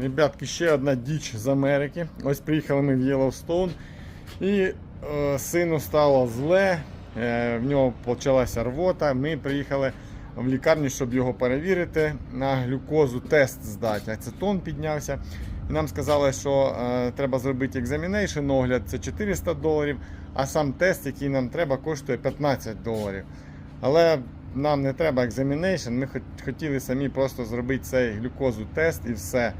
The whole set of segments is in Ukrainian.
Ребятки, ще одна діч з Америки. Ось приїхали ми в Єловстоун. І е, сину стало зле, е, в нього почалася рвота. Ми приїхали в лікарню, щоб його перевірити. На глюкозу тест здати. Ацетон піднявся. І нам сказали, що е, треба зробити екзамінейшн, огляд це 400 доларів, а сам тест, який нам треба, коштує 15 доларів. Але нам не треба екзамінейшн, ми хот- хотіли самі просто зробити цей глюкозу тест і все.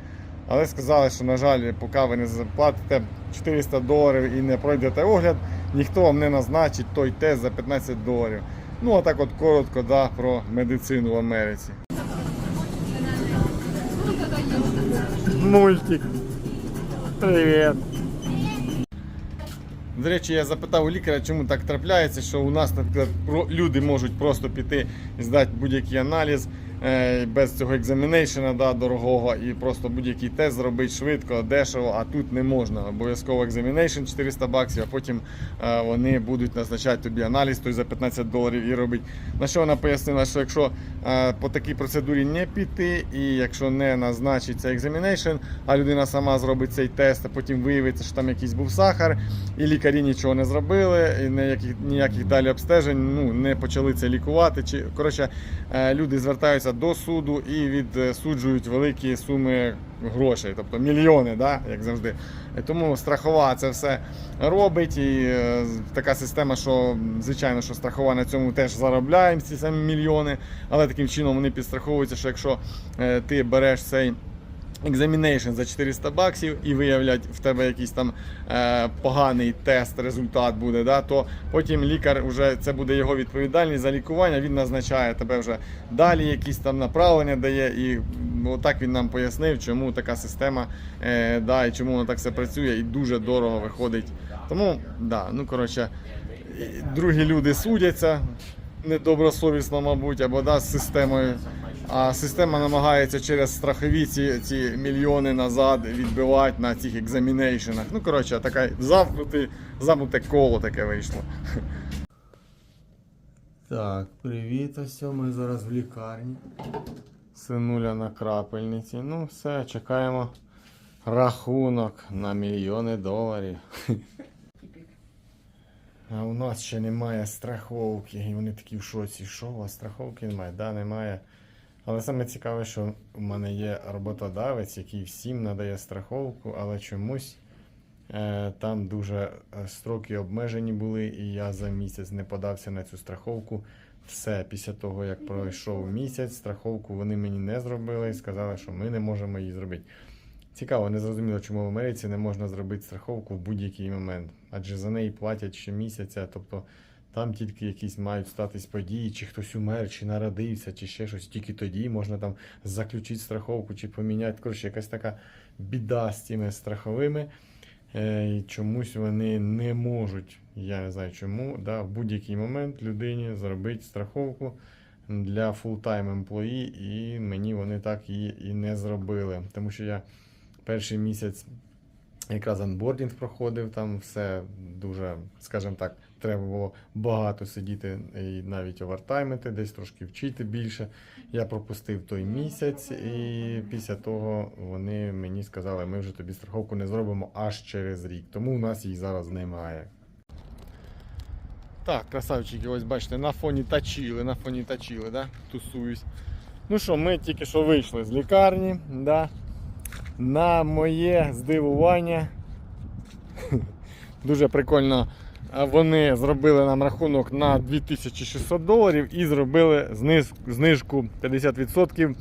Але сказали, що, на жаль, поки ви не заплатите 400 доларів і не пройдете огляд, ніхто вам не назначить той тест за 15 доларів. Ну, отак от коротко да, про медицину в Америці. Мультик. Привіт. До речі, я запитав у лікаря, чому так трапляється, що у нас, наприклад, люди можуть просто піти і здати будь-який аналіз без цього екзамінейшена да, дорогого і просто будь-який тест зробити швидко, дешево, а тут не можна. Обов'язково екзамінейшн 400 баксів, а потім е, вони будуть назначати тобі аналіз той за 15 доларів і робити. На що вона пояснила, що якщо е, по такій процедурі не піти, і якщо не назначиться екзамінейшн, а людина сама зробить цей тест, а потім виявиться, що там якийсь був сахар, і лікарі нічого не зробили, і ніяких, ніяких далі обстежень ну, не почали це лікувати. Чи, коротше, е, люди звертаються до суду і відсуджують великі суми грошей, тобто мільйони, да, як завжди. Тому страхова це все робить. І е, така система, що звичайно, що страхова на цьому теж заробляє ці самі мільйони, але таким чином вони підстраховуються, що якщо е, ти береш цей екзамінейшн за 400 баксів і виявлять в тебе якийсь там е, поганий тест, результат буде, да, то потім лікар вже це буде його відповідальність за лікування. Він назначає тебе вже далі, якісь там направлення дає. І ну, так він нам пояснив, чому така система е, да, і чому воно так все працює, і дуже дорого виходить. Тому, да, ну коротше, другі люди судяться недобросовісно, мабуть, або да, з системою. А система намагається через страхові ці, ці мільйони назад відбивати на цих екзамінейшенах. Ну, коротше, таке замкнуте, замкнуте коло таке вийшло. Так, привіт, ось ми зараз в лікарні. Синуля на крапельниці. Ну, все, чекаємо рахунок на мільйони доларів. А у нас ще немає страховки. І вони такі в шоці. Що у вас страховки немає? Да, немає. Але саме цікаве, що у мене є роботодавець, який всім надає страховку, але чомусь е, там дуже е, строки обмежені були, і я за місяць не подався на цю страховку. Все, після того, як пройшов місяць, страховку вони мені не зробили і сказали, що ми не можемо її зробити. Цікаво, не зрозуміло, чому в Америці не можна зробити страховку в будь-який момент, адже за неї платять щомісяця, тобто там тільки якісь мають статись події, чи хтось умер, чи народився, чи ще щось. Тільки тоді можна там заключити страховку чи поміняти. Коротше, якась така біда з цими страховими. Е, і чомусь вони не можуть, я не знаю чому, да, в будь-який момент людині зробити страховку для full-time employee, і мені вони так її і не зробили. Тому що я перший місяць якраз анбордінг проходив, там все дуже, скажімо так, треба було багато сидіти і навіть овертаймити, десь трошки вчити більше. Я пропустив той місяць, і після того вони мені сказали, ми вже тобі страховку не зробимо аж через рік. Тому у нас її зараз немає. Так, красавчики, ось бачите, на фоні тачили, на фоні тачили, да? тусуюсь. Ну що, ми тільки що вийшли з лікарні, да? на моє здивування. Дуже прикольно. Вони зробили нам рахунок на 2600 доларів і зробили знижку 50%.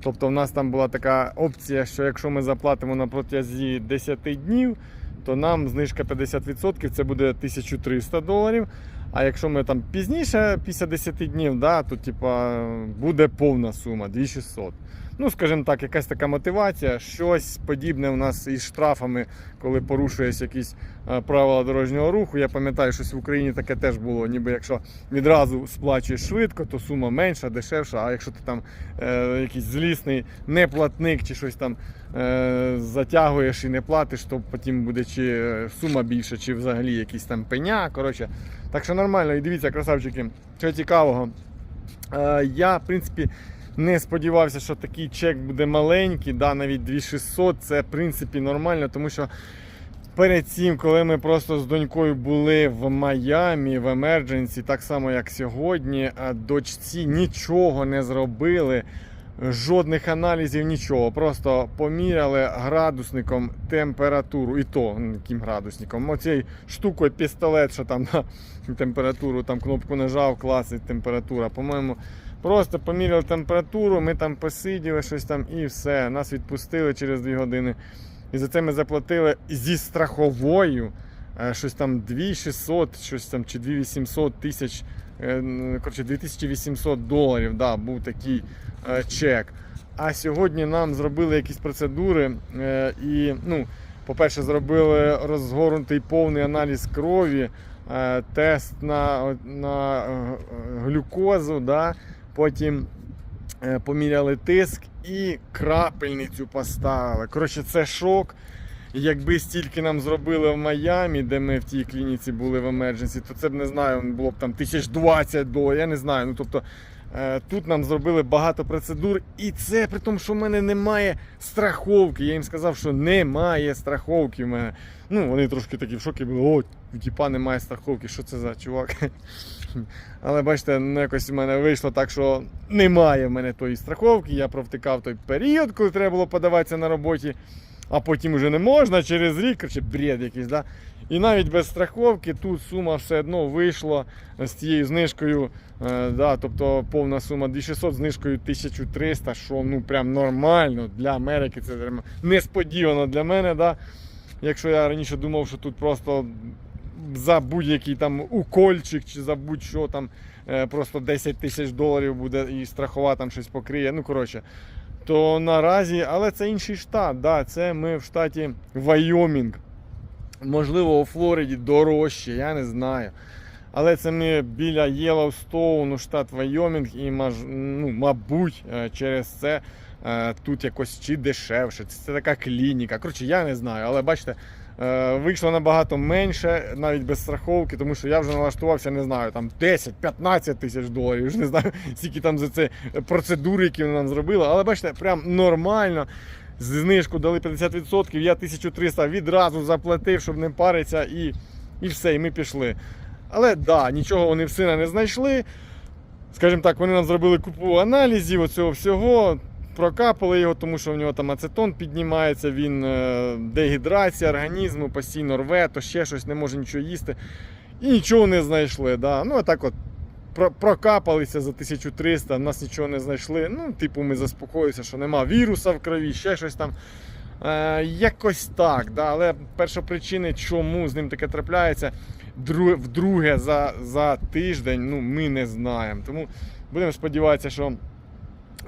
Тобто в нас там була така опція, що якщо ми заплатимо на протязі 10 днів, то нам знижка 50% це буде 1300 доларів. А якщо ми там пізніше, після 10 днів, да, то типа, буде повна сума 2600. Ну, скажімо так, якась така мотивація, щось подібне у нас із штрафами, коли порушуєш якісь е, правила дорожнього руху. Я пам'ятаю, щось в Україні таке теж було. Ніби якщо відразу сплачуєш швидко, то сума менша, дешевша. А якщо ти там е, якийсь злісний неплатник чи щось там е, затягуєш і не платиш, то потім буде чи е, сума більша, чи взагалі якийсь там пеня. Коротше, так що нормально, і дивіться, красавчики, що цікавого. Е, я, в принципі, Не сподівався, що такий чек буде маленький, да, навіть 2600 це в принципі нормально, тому що перед цим, коли ми просто з донькою були в Майамі, в Емердженсі, так само як сьогодні, дочці нічого не зробили. Жодних аналізів, нічого. Просто поміряли градусником температуру. І то ну, яким градусником. Оцією штукою пістолет, що там на температуру, там кнопку нажав, класить температура. По-моєму, просто поміряли температуру, ми там посиділи щось там і все. Нас відпустили через 2 години. І за це ми заплатили зі страховою е, щось там 2600, щось там чи 2800 тисяч, е, коротше, 2800 доларів. Да, був такий е, чек. А сьогодні нам зробили якісь процедури і, ну, по-перше, зробили розгорнутий повний аналіз крові, тест на, на глюкозу, да, потім е, поміряли тиск і крапельницю поставили. Коротше, це шок. Якби стільки нам зробили в Майамі, де ми в тій клініці були в емердженсі, то це б не знаю, було б там 1020 доларів, я не знаю. Ну тобто е, тут нам зробили багато процедур, і це при тому, що в мене немає страховки. Я їм сказав, що немає страховки в мене. Ну, вони трошки такі в шокі були, о, у тіпа немає страховки, що це за чувак? Але бачите, ну якось в мене вийшло так, що немає в мене тої страховки. Я провтикав той період, коли треба було подаватися на роботі, а потім вже не можна через рік, коротше, бред якийсь. Да? І навіть без страховки тут сума все одно вийшла з цією знижкою. Е, да, тобто повна сума 2600 з знижкою 1300, що ну прям нормально для Америки. Це несподівано для мене. Да? Якщо я раніше думав, що тут просто за будь-який там укольчик чи за будь-що там е, просто 10 тисяч доларів буде і страхова там щось покриє. Ну, коротше. То наразі, але це інший штат. Да, це ми в штаті Вайомінг. Можливо, у Флориді дорожче, я не знаю. Але це ми біля Єлоустоуну, штат Вайомінг, і ну, мабуть, е, через це е, тут якось чи дешевше. Це, така клініка. Коротше, я не знаю, але бачите, вийшло набагато менше, навіть без страховки, тому що я вже налаштувався, не знаю, там 10-15 тисяч доларів. Вже не знаю, скільки там за це процедури, які вони нам зробили. Але бачите, прям нормально. Знижку дали 50%, я 1300 відразу заплатив, щоб не паритися, і, і все, і ми пішли. Але да, нічого вони в сина не знайшли. Скажімо так, вони нам зробили купу аналізів оцього всього, прокапали його, тому що в нього там ацетон піднімається, він е, дегідрація організму, постійно рве, то ще щось не може нічого їсти. І нічого не знайшли. Да. Ну, так от прокапалися за 1300, нас нічого не знайшли. Ну, типу, ми заспокоїлися, що нема віруса в крові, ще щось там. Е, якось так, да. але першопричини, чому з ним таке трапляється, вдруге за, за тиждень, ну, ми не знаємо. Тому будемо сподіватися, що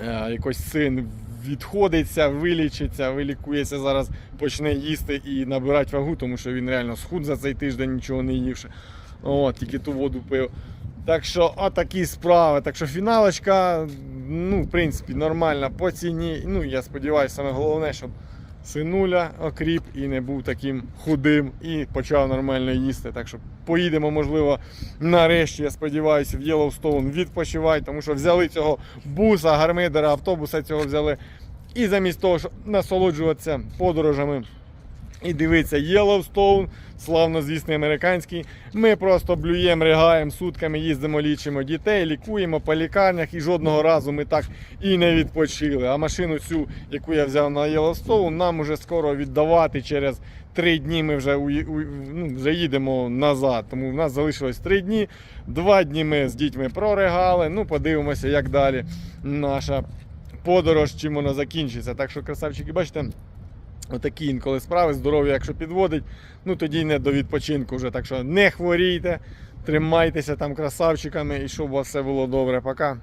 якось син відходиться, вилічиться, вилікується зараз, почне їсти і набирати вагу, тому що він реально схуд за цей тиждень, нічого не ївши. От, тільки ту воду пив. Так що отакі справи. Так що фіналочка, ну, в принципі, нормальна по ціні. Ну, я сподіваюся, саме головне, щоб синуля окріп і не був таким худим і почав нормально їсти. Так що поїдемо, можливо, нарешті, я сподіваюся, в Єлоустоун відпочивати, тому що взяли цього буса, гармидера, автобуса цього взяли. І замість того, щоб насолоджуватися подорожами і дивитися Єлоустоун, славно звісний американський. Ми просто блюємо, ригаємо сутками, їздимо, лічимо дітей, лікуємо по лікарнях і жодного разу ми так і не відпочили. А машину цю, яку я взяв на Єлоустоун, нам уже скоро віддавати через три дні. Ми вже у- ну, вже їдемо назад. Тому в нас залишилось три дні. Два дні ми з дітьми проригали. Ну, подивимося, як далі наша подорож, чим вона закінчиться. Так що, красавчики, бачите. Отакі інколи справи, здоров'я, якщо підводить, ну тоді не до відпочинку вже. Так що не хворійте, тримайтеся там красавчиками і щоб у вас все було добре. Пока.